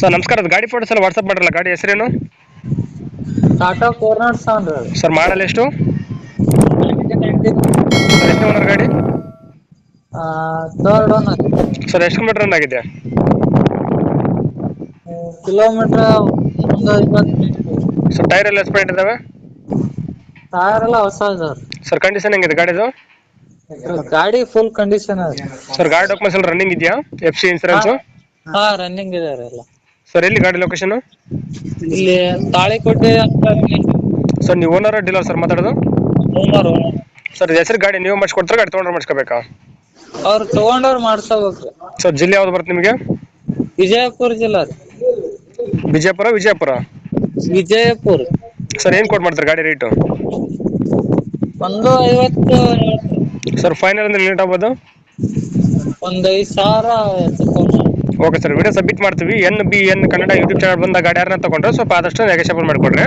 Sir ನಮಸ್ಕಾರ ಅದು ಗಾಡಿ ಫೋಟೋಸ್ ಎಲ್ಲ ವಾಟ್ಸಪ್ ಮಾಡಿರಲ್ಲ ಗಾಡಿ ಹೆಸರೇನು? ಟಾಟಾ ಕೋರ್ನಾಡ್ ಸೆವೆನ್ ಸರ್ ಮಾಡಲ್ ಎಷ್ಟು? ಸರ್ ಎಷ್ಟು ಓನರ್ ಗಾಡಿ? ಥರ್ಡ್ ಒನ್ ಸರ್ ಎಷ್ಟು ಕಿಲೋಮೀಟರ್ ರನ್ ಆಗಿದೆ ಕಿಲೋಮೀಟರ್ ಒಂದು ಐವತ್ತು ಸರ್ ಟೈರ್ ಎಲ್ಲ ಎಸ್ಪೆಂಟ್ ಇದಾವೆ? ಟೈರ್ ಎಲ್ಲ ಹೊಸ ಸರ್ ಸರ್ ಕಂಡೀಷನ್ ಹೆಂಗಿದೆ ಗಾಡಿದು? ಗಾಡಿ ಫುಲ್ ಕಂಡೀಷನ್ ಸರ್ ಗಾಡಿ ಡಾಕ್ಯುಮೆಂಟ್ಸ್ ಎಲ್ಲ ರನ್ನಿಂಗ್ ಇದೆಯಾ? ಎಫ್ ಸಿ ಇನ್ಸೂರೆನ್ಸು ಹಾ ರನ್ನಿಂಗ್ ಇದೆ ಎಲ್ಲ ಸರ್ ಎಲ್ಲಿ ಗಾಡಿ ಲೊಕೇಶನ್ ಇಲ್ಲಿ ತಾಳಿಕೋಟೆ ಅಂತ ಸರ್ ನೀವು ಓನರ್ ಡೀಲರ್ ಸರ್ ಮಾತಾಡೋದು? ಓನರ್ ಸರ್ ಹೆಸರು ಗಾಡಿ ನೀವು ಮಾಡಿಸ್ಕೊಡ್ತಾರೆ ಗಾಡಿ ತೊಗೊಂಡ್ರೆ ಮಾಡಿಸ್ಕೋಬೇಕಾ? ಅವ್ರು ತಗೊಂಡವ್ರು ಮಾಡ್ಸೋಬೇಕ್ರಿ ಸರ್ ಜಿಲ್ಲೆ ಯಾವ್ದು ಬರುತ್ತೆ ನಿಮಗೆ? ವಿಜಯಪುರ ಜಿಲ್ಲಾ ರೀ ವಿಜಯಪುರ ವಿಜಯಪುರ? ವಿಜಯಪುರ. ಸರ್ ಏನು ಕೊಟ್ಟು ಮಾಡ್ತಾರೆ ಗಾಡಿ ರೇಟು ಒಂದು ಐವತ್ತು ಸರ್ ಫೈನಲ್ ಅಂದ್ರೆ ಲೇಟ್ ಆಗ್ಬೋದು? ಒಂದ್ ಐದ್ ಸಾವಿರ ಓಕೆ ಸರ್. ವಿಡಿಯೋ ಸಬ್ಮಿಟ್ ಮಾಡ್ತೀವಿ. N B N Kannada YouTube channel ಬಂದ ಗಾಡಿ ಯಾರನ್ನ ತಗೊಂಡ್ರೆ ಸ್ವಲ್ಪ ಆದಷ್ಟು ನೆಗೆಷಬಲ್ ಮಾಡಿಕೊಡ್ರಿ.